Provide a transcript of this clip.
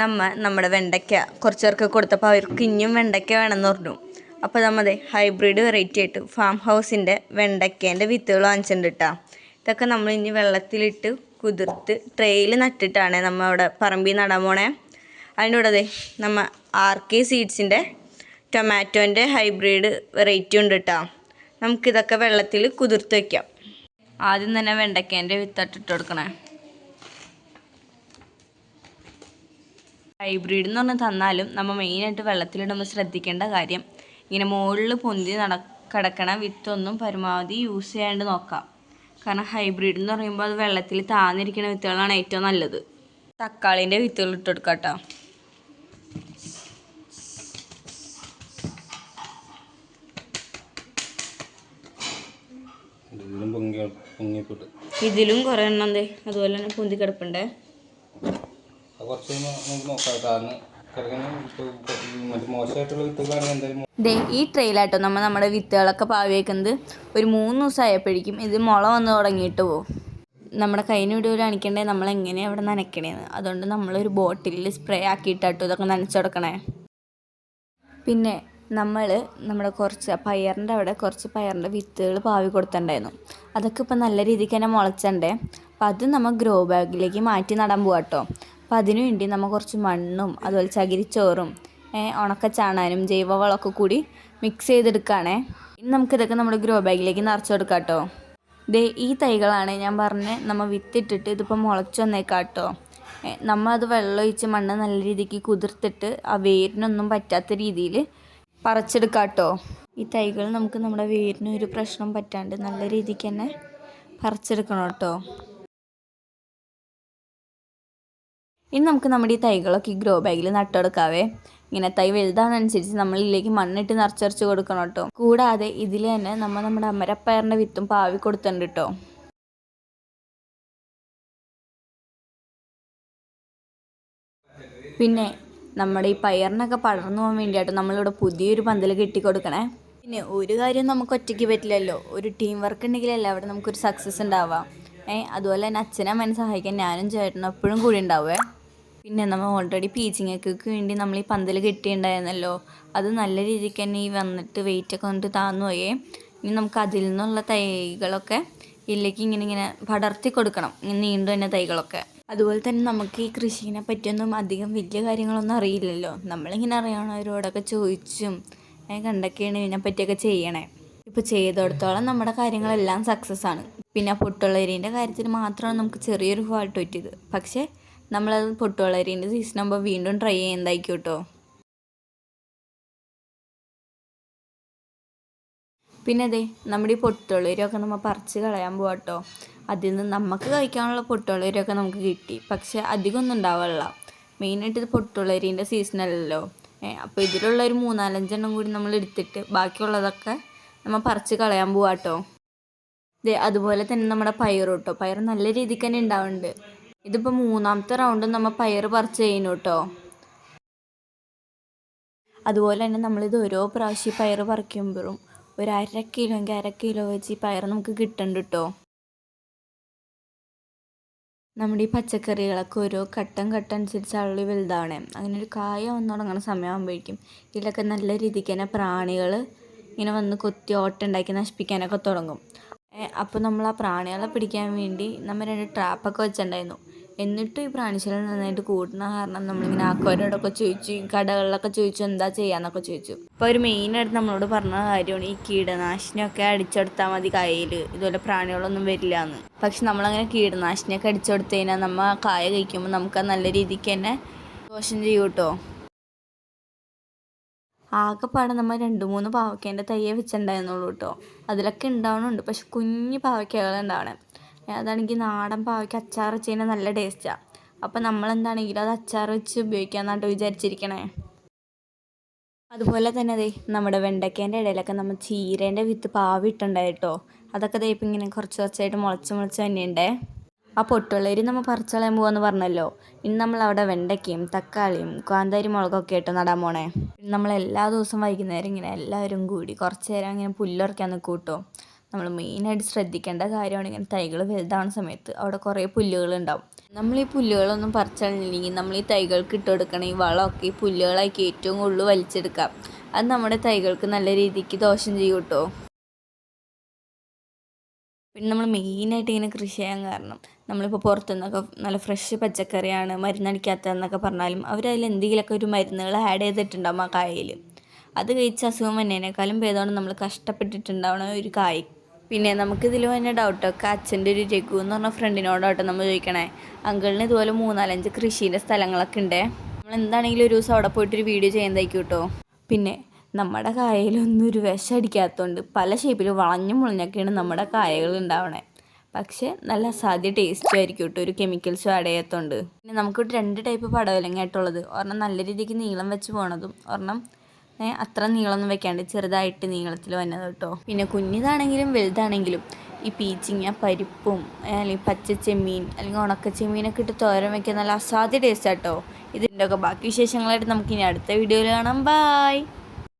നമ്മ നമ്മുടെ വെണ്ടയ്ക്ക. കുറച്ച് പേർക്ക് കൊടുത്തപ്പോൾ അവർക്ക് ഇനിയും വെണ്ടയ്ക്ക വേണമെന്ന് പറഞ്ഞു. അപ്പോൾ നമ്മൾ ഹൈബ്രിഡ് വെറൈറ്റി ആയിട്ട് ഫാം ഹൗസിന്റെ വെണ്ടയ്ക്കേന്റെ വിത്തുകൾ വാങ്ങിച്ചിട്ടുണ്ട് കേട്ടോ ഇതൊക്കെ നമ്മൾ ഇനി വെള്ളത്തിലിട്ട് കുതിർത്ത് ട്രെയിൽ നട്ടിട്ടാണ് നമ്മൾ അവിടെ പറമ്പിൽ നടാൻ പോണേ. അതിന്റെ കൂടെ നമ്മ ആർ കെ സീഡ്സിന്റെ ടൊമാറ്റോന്റെ ഹൈബ്രിഡ് വെറൈറ്റി ഉണ്ട് കേട്ടോ നമുക്കിതൊക്കെ വെള്ളത്തിൽ കുതിർത്ത് വയ്ക്കാം ആദ്യം തന്നെ വെണ്ടയ്ക്കേന്റെ വിത്തട്ടിട്ട് കൊടുക്കണേ. ഹൈബ്രിഡ് എന്ന് പറഞ്ഞ് തന്നാലും നമ്മൾ മെയിനായിട്ട് വെള്ളത്തിലിടുമ്പോൾ ശ്രദ്ധിക്കേണ്ട കാര്യം ഇങ്ങനെ മുകളിൽ പൊന്തി നട കിടക്കണ വിത്തൊന്നും പരമാവധി യൂസ് ചെയ്യാണ്ട് നോക്കാം. കാരണം ഹൈബ്രിഡ് എന്ന് പറയുമ്പോൾ അത് വെള്ളത്തിൽ താന്നിരിക്കുന്ന വിത്തുകളാണ് ഏറ്റവും നല്ലത്. തക്കാളിന്റെ വിത്തുകൾ ഇട്ട് കൊടുക്കാം കേട്ടോ ഇതിലും കുറേ എണ്ണം എന്തേ? അതുപോലെ തന്നെ പൊന്തി കിടപ്പുണ്ടേ. കാരണം ദേ ഈ ട്രെയിലാട്ടോ നമ്മൾ നമ്മുടെ വിത്തുകളൊക്കെ പാവി വയ്ക്കുന്നത് ഒരു മൂന്ന് ദിവസം ആയപ്പോഴേക്കും ഇത് മുള വന്ന് തുടങ്ങിയിട്ട് പോകും നമ്മുടെ കയ്യിന് വീഡിയോയിൽ കാണിക്കണ്ടേ നമ്മൾ എങ്ങനെയാണ് അവിടെ നനയ്ക്കണേന്ന് അതുകൊണ്ട് നമ്മളൊരു ബോട്ടിലിൽ സ്പ്രേ ആക്കിയിട്ടാട്ടോ ഇതൊക്കെ നനച്ചു കൊടുക്കണേ. പിന്നെ നമ്മൾ നമ്മുടെ കുറച്ച് പയറിന്റെ അവിടെ കുറച്ച് പയറിന്റെ വിത്തുകൾ പാവി കൊടുത്തിട്ടുണ്ടായിരുന്നു. അതൊക്കെ ഇപ്പം നല്ല രീതിക്ക് തന്നെ മുളച്ചണ്ടേ? അപ്പം അത് നമ്മൾ ഗ്രോ ബാഗിലേക്ക് മാറ്റി നടാൻ പോവാട്ടോ. അപ്പം അതിനു വേണ്ടി നമ്മൾ കുറച്ച് മണ്ണും അതുപോലെ ചകിരിച്ചോറും ഉണക്ക ചാണാനും ജൈവവളമൊക്കെ കൂടി മിക്സ് ചെയ്തെടുക്കുകയാണേ ഇനി നമുക്കിതൊക്കെ നമ്മുടെ ഗ്രോ ബാഗിലേക്ക് നിറച്ച് കൊടുക്കാം കേട്ടോ ദേ ഈ തൈകളാണ് ഞാൻ പറഞ്ഞ് നമ്മൾ വിത്തിട്ടിട്ട് ഇതിപ്പോൾ മുളച്ച് വന്നേക്കാം കേട്ടോ നമ്മൾ അത് വെള്ളമൊഴിച്ച് മണ്ണ് നല്ല രീതിക്ക് കുതിർത്തിട്ട് ആ വേരിനൊന്നും പറ്റാത്ത രീതിയിൽ പറിച്ചെടുക്കാം കേട്ടോ ഈ തൈകൾ നമുക്ക് നമ്മുടെ വേരിന് ഒരു പ്രശ്നം പറ്റാണ്ട് നല്ല രീതിക്ക് തന്നെ പറിച്ചെടുക്കണം കേട്ടോ ഇനി നമുക്ക് നമ്മുടെ ഈ തൈകളൊക്കെ ഈ ഗ്രോ ബാഗിൽ നട്ടെടുക്കാവേ. ഇങ്ങനെ തൈ വലുതാണനുസരിച്ച് നമ്മളിലേക്ക് മണ്ണിട്ട് നിറച്ചരച്ച് കൊടുക്കണം കേട്ടോ. കൂടാതെ ഇതിൽ തന്നെ നമ്മൾ നമ്മുടെ അമരപ്പയറിന്റെ വിത്തും പാവി കൊടുത്തുണ്ട് കേട്ടോ. പിന്നെ നമ്മുടെ ഈ പയറിനൊക്കെ പടർന്നു പോകാൻ വേണ്ടിയിട്ട് നമ്മളിവിടെ പുതിയൊരു പന്തൽ കെട്ടി കൊടുക്കണേ പിന്നെ ഒരു കാര്യം നമുക്ക് ഒറ്റയ്ക്ക് പറ്റില്ലല്ലോ. ഒരു ടീം വർക്ക് ഉണ്ടെങ്കിലല്ലേ അവിടെ നമുക്കൊരു സക്സസ് ഉണ്ടാവാം ഏ അതുപോലെ തന്നെ അച്ഛനമ്മേനെ സഹായിക്കാൻ ഞാനും ചേട്ടനും എപ്പോഴും കൂടി ഉണ്ടാവേ പിന്നെ നമ്മൾ ഓൾറെഡി പീച്ചിങ്ങക്ക് വേണ്ടി നമ്മൾ ഈ പന്തൽ കെട്ടിയിട്ടുണ്ടായിരുന്നല്ലോ. അത് നല്ല രീതിക്ക് തന്നെ ഈ വന്നിട്ട് വെയിറ്റ് ഒക്കെ വന്നിട്ട് താന്നു പോയേ. ഇനി നമുക്ക് അതിൽ നിന്നുള്ള തൈകളൊക്കെ ഇതിലേക്ക് ഇങ്ങനെ ഇങ്ങനെ പടർത്തി കൊടുക്കണം. ഇങ്ങനെ നീണ്ടു തന്നെ തൈകളൊക്കെ. അതുപോലെ തന്നെ നമുക്ക് ഈ കൃഷീനെ പറ്റിയൊന്നും അധികം വലിയ കാര്യങ്ങളൊന്നും അറിയില്ലല്ലോ. നമ്മളിങ്ങനെ അറിയണവരോടൊക്കെ ചോദിച്ചും കണ്ടൊക്കെയാണ് ഇതിനെ പറ്റിയൊക്കെ ചെയ്യണേ. ഇപ്പോൾ ചെയ്തെടുത്തോളം നമ്മുടെ കാര്യങ്ങളെല്ലാം സക്സസ് ആണ്. പിന്നെ പൊട്ടുള്ളരീന്റെ കാര്യത്തിൽ മാത്രമാണ് നമുക്ക് ചെറിയൊരു ഫാൾട്ട് പറ്റിയത്. പക്ഷേ നമ്മളത് പൊട്ടുവളരീന്റെ സീസൺ ആകുമ്പോൾ വീണ്ടും ട്രൈ ചെയ്യുന്നതായിരിക്കും കേട്ടോ പിന്നെ അതെ നമ്മുടെ ഈ പൊട്ടുവളരിയൊക്കെ നമ്മൾ പറിച്ച് കളയാൻ പോവാം കേട്ടോ അതിൽ നിന്ന് നമുക്ക് കഴിക്കാനുള്ള പൊട്ടുവളരിയൊക്കെ നമുക്ക് കിട്ടി. പക്ഷെ അധികമൊന്നും ഉണ്ടാവുള്ള മെയിനായിട്ട് ഇത് പൊട്ടുള്ളരീന്റെ സീസണല്ലല്ലോ അപ്പോൾ ഇതിലുള്ള ഒരു മൂന്നാലഞ്ചെണ്ണം കൂടി നമ്മൾ എടുത്തിട്ട് ബാക്കിയുള്ളതൊക്കെ നമ്മൾ പറിച്ച് കളയാൻ പോവാം കേട്ടോ അതുപോലെ തന്നെ നമ്മുടെ പയർ കേട്ടോ പയർ നല്ല രീതിക്ക് തന്നെ ഉണ്ടാവുന്നുണ്ട്. ഇതിപ്പോൾ മൂന്നാമത്തെ റൗണ്ട് നമ്മൾ പയർ പറിച്ച് ചെയ്യുന്നു കേട്ടോ അതുപോലെ തന്നെ നമ്മളിത് ഓരോ പ്രാവശ്യം പയർ പറിക്കുമ്പോഴും ഒരു അര കിലോ എങ്കിൽ അര കിലോ വെച്ച് ഈ പയർ നമുക്ക് കിട്ടുന്നുണ്ട് കേട്ടോ നമ്മുടെ ഈ പച്ചക്കറികളൊക്കെ ഓരോ ഘട്ടം ഘട്ടം അനുസരിച്ച് അള്ളി വലുതാണ്. അങ്ങനെ ഒരു കായ വന്നു തുടങ്ങുന്ന സമയമാകുമ്പോഴേക്കും ഇതിലൊക്കെ നല്ല രീതിക്ക് തന്നെ പ്രാണികൾ ഇങ്ങനെ വന്ന് കൊത്തി ഓട്ടുണ്ടാക്കി നശിപ്പിക്കാനൊക്കെ തുടങ്ങും. അപ്പോൾ നമ്മൾ ആ പ്രാണികളെ പിടിക്കാൻ വേണ്ടി നമ്മൾ രണ്ട് ട്രാപ്പൊക്കെ വെച്ചിട്ടുണ്ടായിരുന്നു. എന്നിട്ടും ഈ പ്രാണിശല്യം നന്നായിട്ട് കൂട്ടുന്ന കാരണം നമ്മളിങ്ങനെ ആക്കോരോടൊക്കെ ചോദിച്ചു കടകളിലൊക്കെ ചോദിച്ചു എന്താ ചെയ്യാന്നൊക്കെ ചോദിച്ചു. അപ്പോൾ ഒരു മെയിനായിട്ട് നമ്മളോട് പറഞ്ഞ കാര്യമാണ് ഈ കീടനാശിനിയൊക്കെ അടിച്ചെടുത്താൽ മതി കയ്യിൽ ഇതുപോലെ പ്രാണികളൊന്നും വരില്ല എന്ന് പക്ഷെ നമ്മളങ്ങനെ കീടനാശിനിയൊക്കെ അടിച്ചെടുത്തു കഴിഞ്ഞാൽ നമ്മൾ കായ കഴിക്കുമ്പോൾ നമുക്ക് നല്ല രീതിക്ക് തന്നെ ദോഷം ചെയ്യും കേട്ടോ ആകെപ്പാടെ നമ്മൾ രണ്ട് മൂന്ന് പാവക്കേന്റെ തയ്യെ വെച്ചിട്ടുണ്ടായിരുന്നുള്ളൂ കേട്ടോ. അതിലൊക്കെ ഉണ്ടാവണുണ്ട്. പക്ഷെ കുഞ്ഞു പാവയ്ക്കകൾ ഉണ്ടാവണേ അതാണെങ്കിൽ നാടൻ പാവയ്ക്ക് അച്ചാർ വെച്ച് കഴിഞ്ഞാൽ നല്ല ടേസ്റ്റാണ് അപ്പം നമ്മളെന്താണെങ്കിലും അത് അച്ചാർ വെച്ച് ഉപയോഗിക്കാമെന്നാട്ടോ വിചാരിച്ചിരിക്കണേ. അതുപോലെ തന്നെ അതെ നമ്മുടെ വെണ്ടയ്ക്കേന്റെ ഇടയിലൊക്കെ നമ്മൾ ചീരേന്റെ വിത്ത് പാവിട്ടുണ്ടായിട്ടോ അതൊക്കെ ദേ ഇങ്ങനെ കുറച്ച് കുറച്ചായിട്ട് മുളച്ച് മുളച്ച് തന്നെയുണ്ടേ ആ പൊട്ടുള്ളരി നമ്മൾ പറിച്ചളയാൻ പോകാന്ന് പറഞ്ഞല്ലോ. ഇനി നമ്മൾ അവിടെ വെണ്ടയ്ക്കയും തക്കാളിയും കാന്താരി മുളകൊക്കെ ഇട്ട് നടാൻ പോണേ. നമ്മൾ എല്ലാ ദിവസവും വൈകുന്നേരം ഇങ്ങനെ എല്ലാവരും കൂടി കുറച്ച് നേരം ഇങ്ങനെ പുല്ലുറക്കാൻ നിൽക്കും കേട്ടോ നമ്മൾ മെയിനായിട്ട് ശ്രദ്ധിക്കേണ്ട കാര്യമാണ് ഇങ്ങനെ തൈകൾ വലുതാവുന്ന സമയത്ത് അവിടെ കുറേ പുല്ലുകൾ ഉണ്ടാവും നമ്മൾ ഈ പുല്ലുകളൊന്നും പറിച്ചില്ലെങ്കിൽ നമ്മൾ ഈ തൈകൾക്ക് ഇട്ട് കൊടുക്കണ ഈ വളമൊക്കെ ഈ പുല്ലുകളാക്കി ഏറ്റവും കൂടുതൽ വലിച്ചെടുക്കാം. അത് നമ്മുടെ തൈകൾക്ക് നല്ല രീതിക്ക് ദോഷം ചെയ്യും കേട്ടോ പിന്നെ നമ്മൾ മെയിനായിട്ട് ഇങ്ങനെ കൃഷി ചെയ്യാൻ കാരണം നമ്മളിപ്പോൾ പുറത്തുനിന്നൊക്കെ നല്ല ഫ്രഷ് പച്ചക്കറിയാണ് മരുന്നടിക്കാത്തതെന്നൊക്കെ പറഞ്ഞാലും അവരതിൽ എന്തെങ്കിലുമൊക്കെ ഒരു മരുന്നുകൾ ആഡ് ചെയ്തിട്ടുണ്ടാവും ആ കായയിൽ അത് കഴിച്ച അസുഖം വന്നതിനേക്കാളും ഭേദമാണ് നമ്മൾ കഷ്ടപ്പെട്ടിട്ടുണ്ടാവണ ഒരു കായ്. പിന്നെ നമുക്കിതിൽ തന്നെ ഡൗട്ടൊക്കെ അച്ഛന്റെ ഒരു രഘു എന്ന് പറഞ്ഞ ഫ്രണ്ടിനോടാട്ടോ നമ്മൾ ചോദിക്കണേ. അങ്കിളിന് ഇതുപോലെ മൂന്നാലഞ്ച് കൃഷീന്റെ സ്ഥലങ്ങളൊക്കെ ഉണ്ട് നമ്മൾ എന്താണെങ്കിലും ഒരു ദിവസം അവിടെ പോയിട്ടൊരു വീഡിയോ ചെയ്യുന്നതായിരിക്കും കേട്ടോ പിന്നെ നമ്മുടെ കായയിലൊന്നും ഒരു വിഷം അടിക്കാത്തതുകൊണ്ട് പല ഷേപ്പിൽ വളഞ്ഞു മുളഞ്ഞൊക്കെയാണ് നമ്മുടെ കായകൾ ഉണ്ടാവണേ. പക്ഷേ നല്ല അസാധ്യ ടേസ്റ്റും ആയിരിക്കും കേട്ടോ ഒരു കെമിക്കൽസും ആഡ് ചെയ്യാത്തതുകൊണ്ട് പിന്നെ നമുക്ക് രണ്ട് ടൈപ്പ് പടവലങ്ങായിട്ടുള്ളത് ഒരെണ്ണം നല്ല രീതിക്ക് നീളം വെച്ച് പോണതും ഒരെണ്ണം അത്ര നീളമൊന്നും വെക്കാണ്ട് ചെറുതായിട്ട് നീളത്തിൽ വന്നത് കേട്ടോ പിന്നെ കുഞ്ഞിതാണെങ്കിലും വലുതാണെങ്കിലും ഈ പീച്ചിങ്ങ പരിപ്പും അല്ലെങ്കിൽ പച്ച ചെമ്മീൻ അല്ലെങ്കിൽ ഉണക്ക ചെമ്മീനൊക്കെ ഇട്ട് തോരൻ വെക്കാൻ നല്ല അസാധ്യ ടേസ്റ്റ് ആട്ടോ ഇതിന്റെയൊക്കെ ബാക്കി വിശേഷങ്ങളായിട്ട് നമുക്കിനി അടുത്ത വീഡിയോയിൽ കാണാം. ബായ്